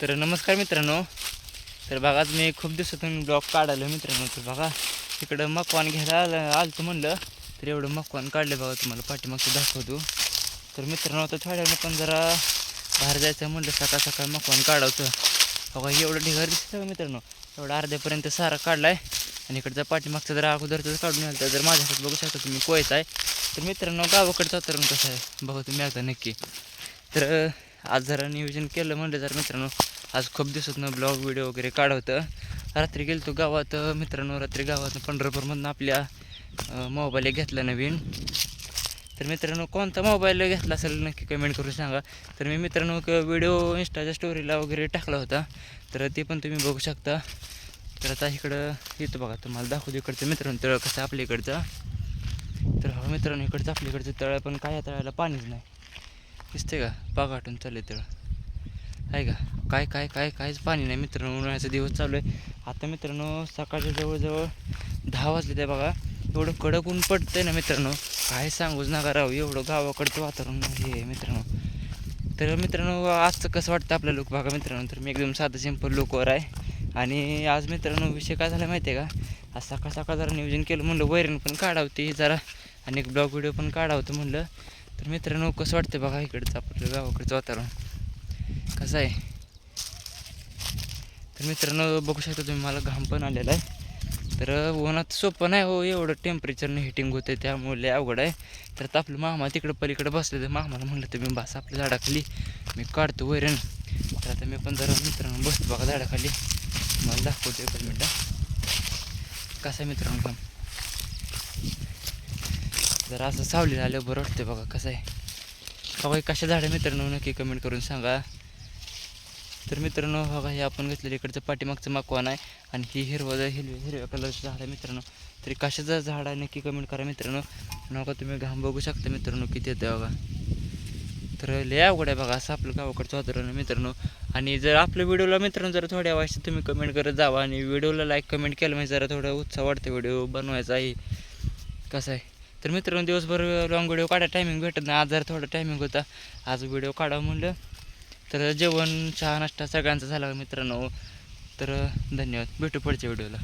तर नमस्कार मित्रांनो. तर बघा आज मी खूप दिवसातून ब्लॉग काढायला मित्रांनो. तर बघा इकडं मकवान घ्यायला आलं आलतो म्हणलं तर एवढं मकवान काढलं बघा तुम्हाला पाठीमागचं दाखवतो. तर मित्रांनो आता थोड्या पण जरा बाहेर जायचं म्हणलं सकाळ सकाळ मकवान काढावतं. बघा एवढं ढिगार दिसतं का मित्रांनो. एवढा अर्ध्यापर्यंत सारा काढला आहे आणि इकडचा पाठीमागचा जरा अगोदरच काढून आलं तर जर माझ्या बघू शकता तुम्ही कोयचा आहे. तर मित्रांनो गावाकडचं वातावरण कसं आहे? बघा तुम्ही आता नक्की. तर आज जरा नियोजन केलं म्हणलं जर मित्रांनो. आज खूप दिवसातनं ब्लॉग व्हिडिओ वगैरे काढवतं रात्री गेलो तो गावात मित्रांनो रात्री गावातनं पंढरपूरमधनं आपल्या मोबाईल एक घेतला नवीन. तर मित्रांनो कोणता मोबाईल घेतला असेल नक्की कमेंट करून सांगा. तर मी मित्रांनो व्हिडिओ इंस्टाच्या स्टोरीला वगैरे टाकला होता. तर ते पण तुम्ही बघू शकता. तर आता इकडं येतो बघा तुम्हाला दाखवतो इकडचं. मित्रांनो तळ कसं आपल्या इकडचं. तर हो मित्रांनो इकडचं आपल्या इकडचं तळ पण काय तळायला पाणीच नाही. दिसते का? पागाटून चालले तळ आहे का? काय काय काय कायच पाणी नाही मित्रांनो. उन्हाळ्याचा दिवस चालू आहे. आता मित्रांनो सकाळच्या जवळजवळ दहा वाजले ते बघा. एवढं कडक ऊन पडतंय ना मित्रांनो. काय सांगूच नका राहू. एवढं गावाकडचं वातावरण हे आहे मित्रांनो. तर मित्रांनो आजचं कसं वाटतं आपल्या लोक बघा मित्रांनो. तर मी एकदम साधं सिंपल लोकवर आहे. आणि आज मित्रांनो विषय काय झाला माहिती आहे का? आज सकाळ सकाळ जरा नियोजन केलं म्हणलं. वैरण पण काढावती जरा. आणि एक ब्लॉग व्हिडिओ पण काढावतं म्हणलं. तर मित्रांनो कसं वाटतं बघा इकडचं आपलं गावाकडचं वातावरण? कसं आहे? तर मित्रांनो बघू शकता तुम्ही मला घाम पण आलेला आहे. तर उन्हात सोपं नाही हो एवढं टेम्परेचरनं हिटिंग होतं त्यामुळे अवघड आहे. तर आता आपलं मामा तिकडं पलीकडे बसले तर मामाला म्हणलं तुम्ही बस आपल्या झाडाखाली मी काढतो वैरण. तर आता मी पण जरा मित्रांनो बसतो बघा झाडाखाली. मला दाखवतो एक मिनटं. कसं आहे मित्रांनो काम जरा असं सावली आलं बरं वाटतं बघा कसं आहे. बघा हे कशा झाडं मित्रांनो? नक्की कमेंट करून सांगा. तर मित्रांनो बघा हे आपण घेतलेलं इकडचं पाठीमागचं मकवान आहे आणि ही हिरवं हिरव्या हिरव्या कलरचं झाड आहे मित्रांनो. तरी कशाचं झाड आहे नक्की कमेंट करा मित्रांनो. नका तुम्ही घाम बघू शकता मित्रांनो किती येतं बघा. तर लय अवघड आहे बघा असं आपलं गावाकडचं वातावरण मित्रांनो. आणि जर आपल्या व्हिडिओला मित्रांनो जरा थोड्या वेळाशी तुम्ही कमेंट करत जावा आणि व्हिडिओला लाईक कमेंट केलं म्हणजे जरा थोडं उत्साह वाढतं व्हिडिओ बनवायचा आहे. कसं आहे? तर मित्रांनो दिवसभर लॉंग व्हिडिओ काढा टायमिंग भेटत नाही. आज जर थोडा टायमिंग होता. आज व्हिडिओ काढावं म्हणलं. तर जेवण चहा नाश्ता सगळ्यांचा झाला मित्रांनो. तर धन्यवाद. भेटू पुढच्या व्हिडिओला